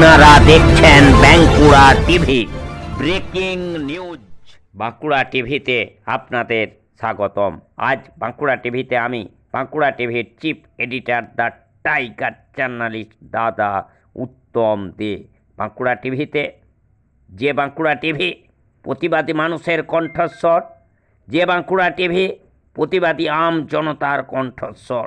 আপনারা দেখছেন Bankura TV. Breaking news. Bankura টিভিতে আপনাদের স্বাগতম। আজ বাঁকুড়া টিভিতে আমি, বাঁকুড়া টিভির chief editor the tiger journalist দাদা উত্তম দে। বাঁকুড়া টিভিতে যে বাঁকুড়া টিভি প্রতিবাদী মানুষের কণ্ঠস্বর, যে বাঁকুড়া টিভি প্রতিবাদী আম জনতার কণ্ঠস্বর।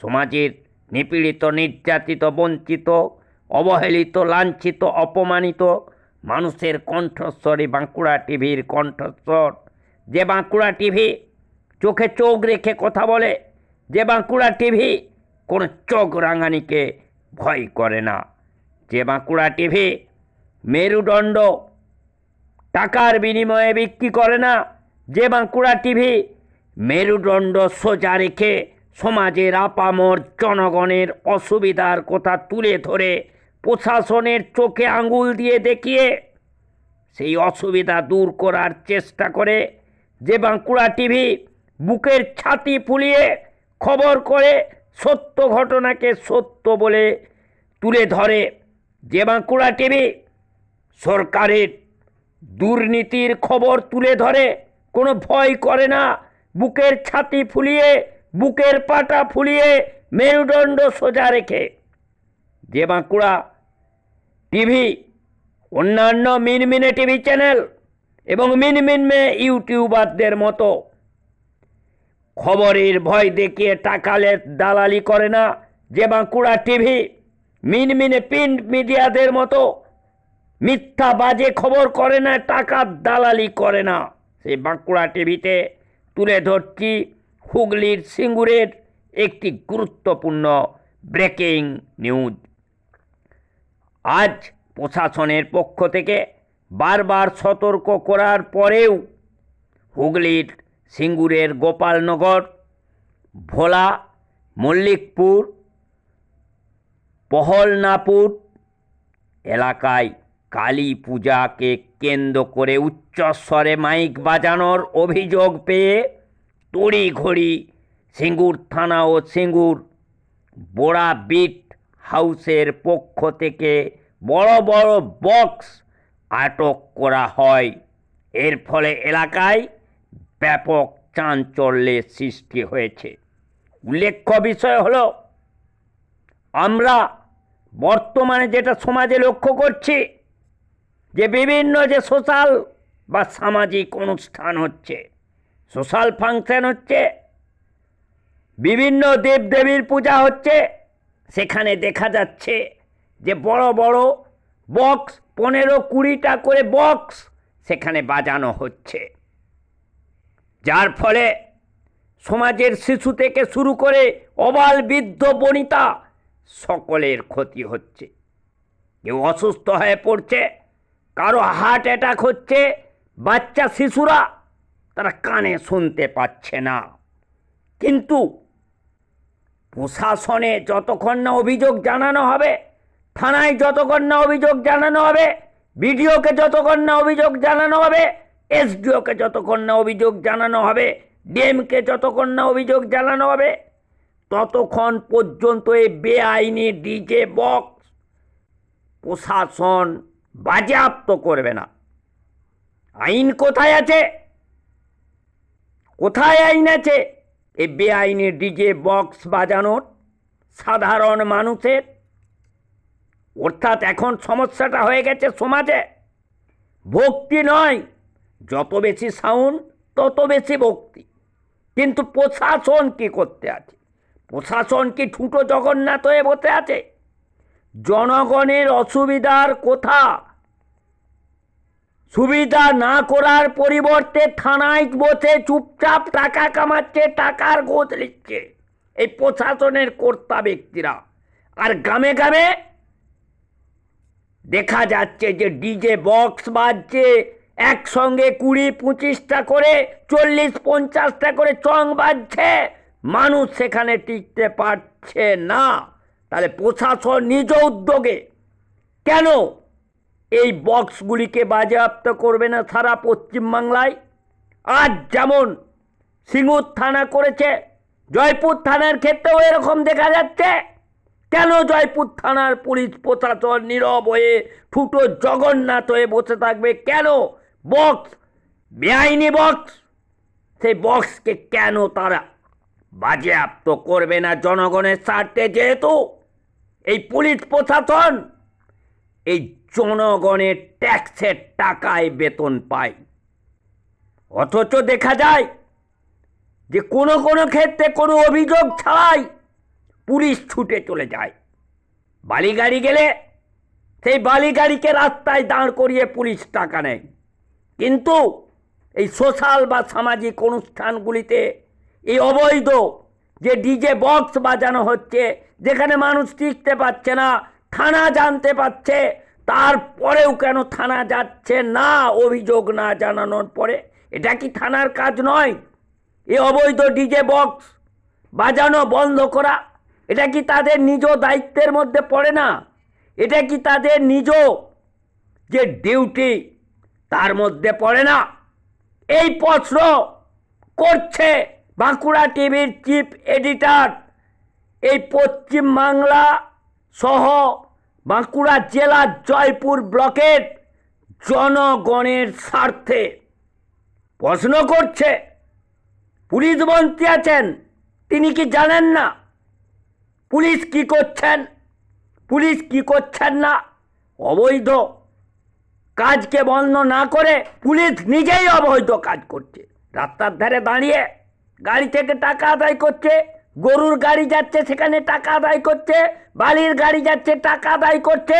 সমাজের নিপীড়িত, নির্যাতিত, বঞ্চিত অবহেলিত, লাঞ্ছিত, অপমানিত মানুষের কণ্ঠস্বরই বাঁকুড়া টিভির কণ্ঠস্বর। যে বাঁকুড়া টিভি চোখে চোখ রেখে কথা বলে, যে বাঁকুড়া টিভি কোনো চোখ রাঙানিকে ভয় করে না। যে বাঁকুড়া টিভি মেরুদণ্ড টাকার বিনিময়ে বিক্রি করে না, যে বাঁকুড়া টিভি মেরুদণ্ড সোজা রেখে সমাজের আপামর জনগণের অসুবিধার কথা তুলে ধরে প্রশাসনের চোখে আঙুল দিয়ে দেখিয়ে সেই অসুবিধা দূর করার চেষ্টা করে যে বাঁকুড়া টিভি বুকের ছাতি ফুলিয়ে খবর করে সত্য ঘটনাকে সত্য বলে তুলে ধরে যে বাঁকুড়া টিভি সরকারের দুর্নীতির খবর তুলে ধরে, কোনো ভয় করে না। বুকের ছাতি ফুলিয়ে, বুকের পাটা ফুলিয়ে মেরুদণ্ড সোজা রেখে যে বাঁকুড়া টিভি, অন্যান্য মিনমিনে টিভি চ্যানেল এবং মিনমিনমে ইউটিউবারদের মতো। খবরের ভয় দেখিয়ে টাকালে দালালি করে না যে বাঁকুড়া টিভি, মিনমিনে প্রিন্ট মিডিয়াদের মতো। মিথ্যা বাজে খবর করে না টাকার দালালি করে না। সেই বাঁকুড়া টিভিতে তুলে ধরছি হুগলির সিঙ্গুরের একটি গুরুত্বপূর্ণ ব্রেকিং নিউজ। আজ প্রশাসনের পক্ষ থেকে বারবার সতর্ক করার পরেও হুগলির সিঙ্গুরের গোপালনগর, ভোলা, মল্লিকপুর, পহলনাপুর এলাকায় কালী পূজাকে কেন্দ্র করে উচ্চস্বরে মাইক বাজানোর অভিযোগ পেয়ে তড়িঘড়ি সিঙ্গুর থানা ও সিঙ্গুর বোড়া বিট হাউসের পক্ষ থেকে বড় বড় বক্স আটক করা হয়। এর ফলে এলাকায় ব্যাপক চাঞ্চল্যের সৃষ্টি হয়েছে। উল্লেখ্য বিষয় হলো, আমরা বর্তমানে যেটা সমাজে লক্ষ্য করছি, যে বিভিন্ন যে সোশ্যাল বা সামাজিক অনুষ্ঠান হচ্ছে, সোশ্যাল ফাংশন হচ্ছে, বিভিন্ন দেবদেবীর পূজা হচ্ছে, সেখানে দেখা যাচ্ছে যে বড় বড় বক্স পনেরো কুড়িটা করে বক্স সেখানে বাজানো হচ্ছে। যার ফলে সমাজের শিশু থেকে শুরু করে অবাল বৃদ্ধ বনিতা সকলের ক্ষতি হচ্ছে। কেউ অসুস্থ হয়ে পড়ছে, কারও হার্ট অ্যাটাক হচ্ছে, বাচ্চা শিশুরা তারা কানে শুনতে পাচ্ছে না। কিন্তু প্রশাসনে যতক্ষণ না অভিযোগ জানানো হবে থানায় যতক্ষণ না অভিযোগ জানানো হবে, বিডিওকে যতক্ষণ না অভিযোগ জানানো হবে, এসডিওকে যতক্ষণ না অভিযোগ জানানো হবে, ডিএমকে যতক্ষণ না অভিযোগ জানানো হবে, ততক্ষণ পর্যন্ত এই বেআইনি ডিজে বক্স প্রশাসন বাজেয়াপ্ত করবে না। আইন কোথায় আছে? কোথায় আইন আছে? এই বেআইনি ডিজে বক্স বাজানোর সাধারণ মানুষের অর্থাৎ এখন সমস্যাটা হয়ে গেছে সমাজে। ভক্তি নয়, যত বেশি সাউন্ড, তত বেশি ভক্তি। কিন্তু প্রশাসন কি করতে আছে? প্রশাসন কি ঠুঁটো জগন্নাথ হয়ে বসে আছে? জনগণের অসুবিধার কথা সুবিধা না করার পরিবর্তে থানায় বসে চুপচাপ টাকা কামাচ্ছে, টাকার গোদ নিচ্ছে। এই প্রশাসনের কর্তা ব্যক্তিরা। আর গ্রামে গ্রামে দেখা যাচ্ছে যে ডিজে বক্স বাজছে, একসঙ্গে কুড়ি পঁচিশটা করে, চল্লিশ পঞ্চাশটা করে চং বাজছে। মানুষ সেখানে টিকতে পারছে না। তাহলে প্রশাসন নিজ উদ্যোগে কেন এই বক্সগুলিকে বাজেয়াপ্ত করবে না সারা পশ্চিমবাংলায়? আজ যেমন সিঙ্গুর থানা করেছে, জয়পুর থানার ক্ষেত্রেও এরকম দেখা যাচ্ছে। কেন জয়পুর থানার পুলিশ প্রশাসন নীরব হয়ে ফুটো জগন্নাথ হয়ে বসে থাকবে? কেন? বক্স বেআইনি বক্স সেই বক্সকে কেন তারা বাজেয়াপ্ত করবে না জনগণের স্বার্থে যেহেতু? এই পুলিশ প্রশাসন এই জনগণের ট্যাক্সের টাকায় বেতন পায়। অথচ দেখা যায় যে কোনো কোনো ক্ষেত্রে কোনো অভিযোগ ছাড়াই পুলিশ ছুটে চলে যায়। বালি গাড়ি গেলে সেই বালি গাড়িকে রাস্তায় দাঁড় করিয়ে পুলিশ টাকা নেয়। কিন্তু এই সোশ্যাল বা সামাজিক অনুষ্ঠানগুলিতে এই অবৈধ যে ডিজে বক্স বাজানো হচ্ছে, যেখানে মানুষ টিকতে পারছে না, থানা জানতে পারছে, তারপরেও কেন থানা যাচ্ছে না অভিযোগ না জানানোর পরে, এটা কি থানার কাজ নয়? এই অবৈধ ডিজে বক্স বাজানো বন্ধ করা এটা কি তাদের নিজ দায়িত্বের মধ্যে পড়ে না? এটা কি তাদের নিজ যে ডিউটি তার মধ্যে পড়ে না? এই প্রশ্ন করছে বাঁকুড়া টিভির চিফ এডিটর এই পশ্চিম বাংলা সহ বাঁকুড়া জেলার জয়পুর ব্লকের জনগণের স্বার্থে প্রশ্ন করছে। পুলিশ মন্ত্রী আছেন, তিনি কি জানেন না? পুলিশ কি করছেন? পুলিশ কি করছেন না? অবৈধ কাজকে বন্ধ না করে পুলিশ নিজেই অবৈধ কাজ করছে। রাস্তার ধারে দাঁড়িয়ে গাড়ি থেকে টাকা আদায় করছে, গরুর গাড়ি যাচ্ছে সেখানে টাকা আদায় করছে, বালির গাড়ি যাচ্ছে টাকা আদায় করছে,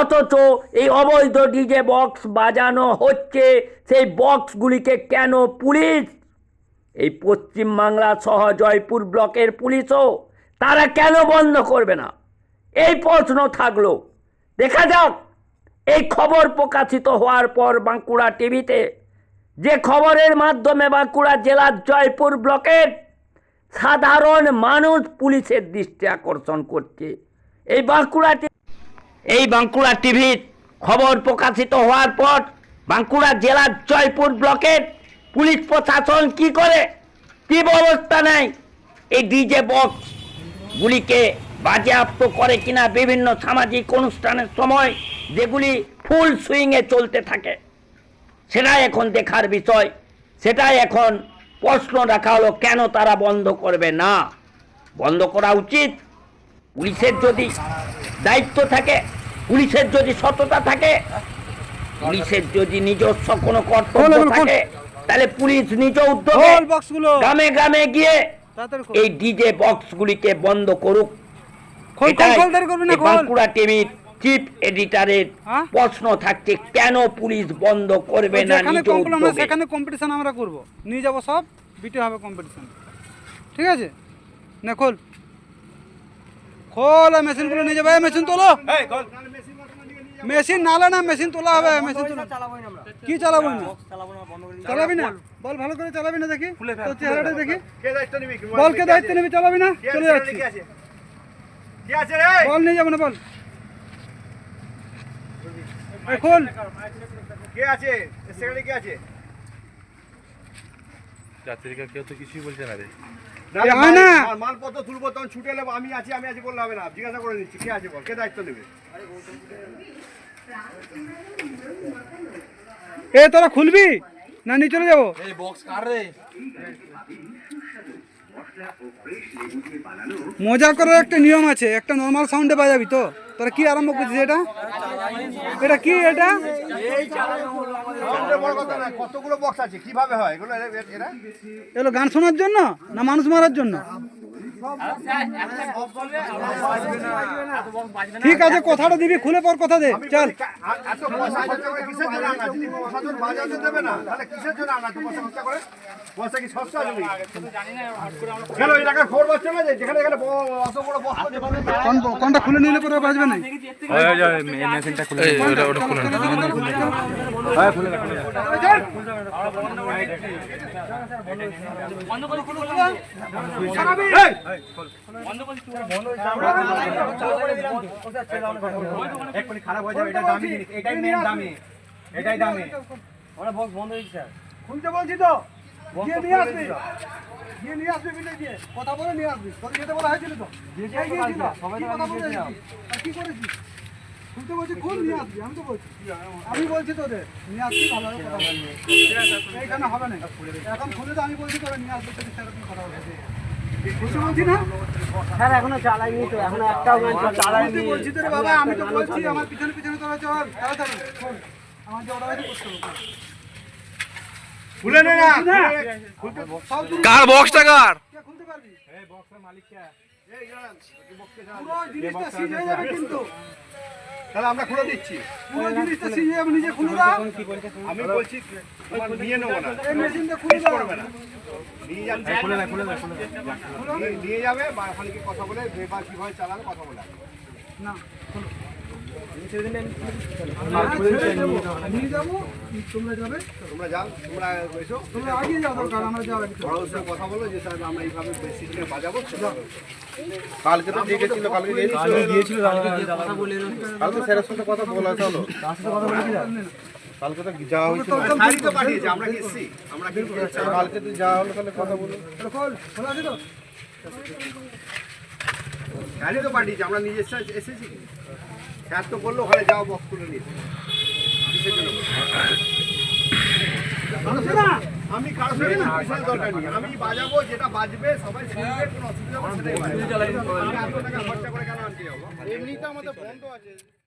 অথচ এই অবৈধ ডিজে বক্স বাজানো হচ্ছে। সেই বক্সগুলিকে কেন পুলিশ? এই পশ্চিম বাংলা সহ জয়পুর ব্লকের পুলিশও তারা কেন বন্ধ করবে না? এই প্রশ্ন থাকল। দেখা যাক, এই খবর প্রকাশিত হওয়ার পর বাঁকুড়া টিভিতে যে খবরের মাধ্যমে বাঁকুড়া জেলার জয়পুর ব্লকের সাধারণ মানুষ পুলিশের দৃষ্টি আকর্ষণ করছে। এই বাঁকুড়া এই বাঁকুড়া টিভির খবর প্রকাশিত হওয়ার পর বাঁকুড়া জেলার জয়পুর ব্লকের পুলিশ প্রশাসন কি করে কি ব্যবস্থা নেয়? এই ডিজে বক্স গুলিকে বাজেয়াপ্ত করে কিনা বিভিন্ন সামাজিক অনুষ্ঠানের সময় যেগুলি ফুল সুইংয়ে চলতে থাকে সেটাই এখন দেখার বিষয় সেটাই এখন প্রশ্ন রাখা হলো কেন তারা বন্ধ করবে না বন্ধ করা উচিত পুলিশের যদি দায়িত্ব থাকে পুলিশের যদি সততা থাকে পুলিশের যদি নিজস্ব কোনো কর্তব্য। থাকে তাহলে পুলিশ নিজ উদ্যোগে গ্রামে গ্রামে গিয়ে। এই ডিজে বক্সগুলিকে বন্ধ করুক। খোল, খোল, খোল, খোল। বাঁকুড়া টিভির চিফ এডিটরের হ্যাঁ? প্রশ্ন থাকছে কেন পুলিশ বন্ধ করবে না সেখানে কম্পিটিশন আমরা করব। নিয়ে যাব সব বিটে হবে কম্পিটিশন ঠিক আছে? না খোল। খোল মেশিনগুলো নিয়ে যাবে মেশিন তোলো। মেশিন নালে না মেশিন তোলা হবে মেশিন তোলা। কি চালাবো না? চালাবি না বল। ভালো করে চালাবি না দেখি। তোর চেহারাটা দেখি। বল? কে দায়িত্ব নিবি? চালাবি না? চলে যাচ্ছি। বল নিয়ে যাব না বল। এই খোল। যাত্রীরা কেউ তো কিছুই বলছে না রে। মালপত্র তুলবো তখন ছুটে এলে আমি আছি আমি আছি বললে হবে না। জিজ্ঞাসা করে নিচ্ছি কে আছে বল? কে দায়িত্ব নেবে? এ তোরা খুলবি? না নিয়ে চলে যাব? এই বক্স কার রে? মজা করার একটা নিয়ম আছে একটা নর্মাল সাউন্ডে বাজাবি তো। তোরা কি আরম্ভ করছিস এটা? এটা কি এটা? সবচেয়ে বড় কথা না কতগুলো বক্স আছে? কীভাবে হয়? এগুলো গান শোনার জন্য না মানুষ মারার জন্য? ঠিক আছে কথাটা দিবি খুলে পর কথা দে চল। কোনটা খুলে নিলে পরে বাজবে না? মেশিনটা খুলে ওটা ওটা খুলে এক্ষুনি খারাপ খুলতে বলছি তো গিয়ে নিয়ে আসবি গিয়ে নিয়ে আসবি বিলে গিয়ে কথা বলে নিয়ে আসবি তোকে যেতে বলা হয়েছিল তো কে করেছিস তুই তো বলছিস খুব নিয়ে আসবি আমি তো বলছি আমি বলছি তোদের নিয়ে আসবি ভালোভাবে কথা বলবি এইখানে হবে না এখন খুলে তো আমি বলছি তোরা নিয়ে আসবি তোদের সাথে কথা বলবি বলছি স্যার এখনও চালাইনি তো এখনও একটাও আমি তো বাবা আমি তো বলছি আমার পিছনে পিছনে তোরা চল তাড়াতাড়ি। আমার যে অর্ডার করতে হবে। খুলে নে না। না। সব জিনিস কার বক্সটা কার? কে খুলতে পারবি? এই জান, এই বক্সে যান। পুরো জিনিসটা সিজ হয়ে যাবে কিন্তু। তাহলে আমরা খুলে দিচ্ছি। পুরো জিনিসটা সিজ হয়ে যাবে নিজে খুলে দাও। আমি বলছি তোমার নিয়ে নেব না। এই মেশিনটা খুলে দাও। করবে না। নিয়ে যাচ্ছে খুলে না খুলে না নিয়ে যাবে বা ওখানে কি কথা বলে এবার কীভাবে চালাবে কথা বলে। না খোলো। কালকে তো ডেকেছিল কালকে গিয়েছিল কালকে স্যারের সাথে কথা বলা হলো কালকে তো যাওয়া হয়েছিল তো পাঠিয়েছে আমরা কি আমরা কালকে তো যাওয়া হলো তাহলে কথা বলো খোল তো পাঠিয়েছে, আমরা নিজে এসে- এসেছি? স্যার তো বলল ওখানে যাও বক্স করে নিতে কিসের জন্য? মানুষ না আমি কারোর সঙ্গে বিশেষ দরকার নেই। আমি বাজাবো যেটা বাজবে সবাই শুনবে কোনো অসুবিধা হবে সেটাই আমি এত টাকা খরচা করে কেন আনতে যাব? এমনিতে আমাদের বন্ধ আছে।